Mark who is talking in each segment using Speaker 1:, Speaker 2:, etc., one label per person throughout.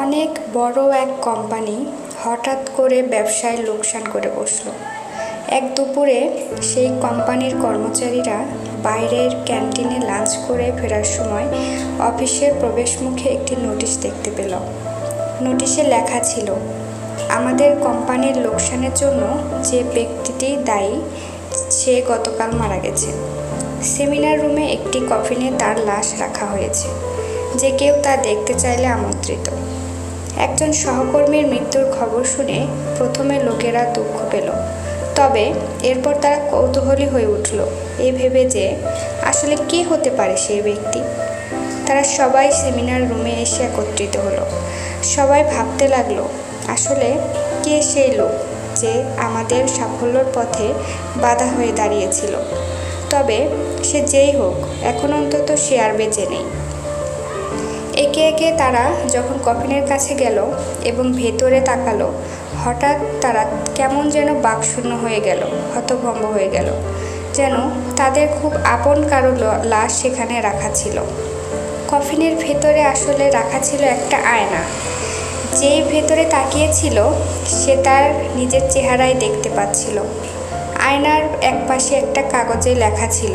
Speaker 1: অনেক বড় এক কোম্পানি হঠাৎ করে ব্যবসায় লোকসান করে বসল। এক দুপুরে সেই কোম্পানির কর্মচারীরা বাইরের ক্যান্টিনে লাঞ্চ করে ফেরার সময় অফিসের প্রবেশমুখে একটি নোটিশ দেখতে পেল। নোটিশে লেখা ছিল, আমাদের কোম্পানির লোকসানের জন্য যে ব্যক্তিটি দায়ী, সে গতকাল মারা গেছে। সেমিনার রুমে একটি কফিনে তার লাশ রাখা হয়েছে। যে কেউ তা দেখতে চাইলে আমন্ত্রিত। একজন সহকর্মীর মৃত্যুর খবর শুনে প্রথমে লোকেরা দুঃখ পেল। তবে এরপর তারা কৌতূহলী হয়ে উঠল এ ভেবে যে আসলে কে হতে পারে সেই ব্যক্তি। তারা সবাই সেমিনার রুমে এসে একত্রিত হলো। সবাই ভাবতে লাগল, আসলে কে সেই লোক যে আমাদের সাফল্যর পথে বাধা হয়ে দাঁড়িয়েছিল। তবে সে যেই হোক, এখন অন্তত সে আর বেঁচে নেই। একে একে তারা যখন কফিনের কাছে গেল এবং ভেতরে তাকালো, হঠাৎ তারা কেমন যেন বাকশূন্য হয়ে গেল, হতভম্ব হয়ে গেল, যেন তাদের খুব আপন কারও লাশ সেখানে রাখা ছিল। কফিনের ভেতরে আসলে রাখা ছিল একটা আয়না। যেই ভেতরে তাকিয়েছিল, সে তার নিজের চেহারাই দেখতে পাচ্ছিল। আয়নার এক পাশে একটা কাগজে লেখা ছিল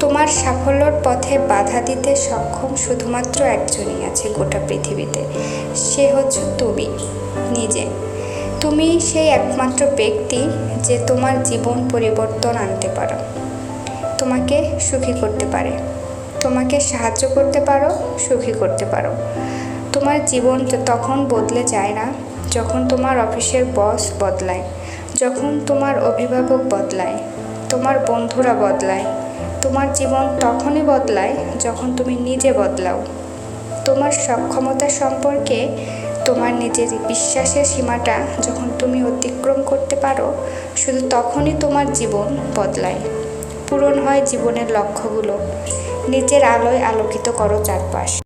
Speaker 1: তোমার সাফল্যর পথে বাধা দিতে সক্ষম শুধুমাত্র একজনই আছে গোটা পৃথিবীতে। সে হচ্ছে তুমি, নিজে। তুমি সেই একমাত্র ব্যক্তি যে তোমার জীবন পরিবর্তন আনতে পারো। তোমাকে সুখী করতে পারে। তোমাকে সাহায্য করতে পারো, সুখী করতে পারো। তোমার জীবন তখন বদলে যায় না, যখন তোমার অফিসের বস বদলায়, যখন তোমার অভিভাবক বদলায়, তোমার বন্ধুরা বদলায় তোমার জীবন তখনই বদলায় যখন তুমি নিজে বদলাও। তোমার সক্ষমতা সম্পর্কে তোমার নিজের বিশ্বাসের সীমাটা যখন তুমি অতিক্রম করতে পারো, শুধু তখনই তোমার জীবন বদলায়। পূরণ হয় জীবনের লক্ষ্যগুলো। নিজের আলোয় আলোকিত করো চারপাশ।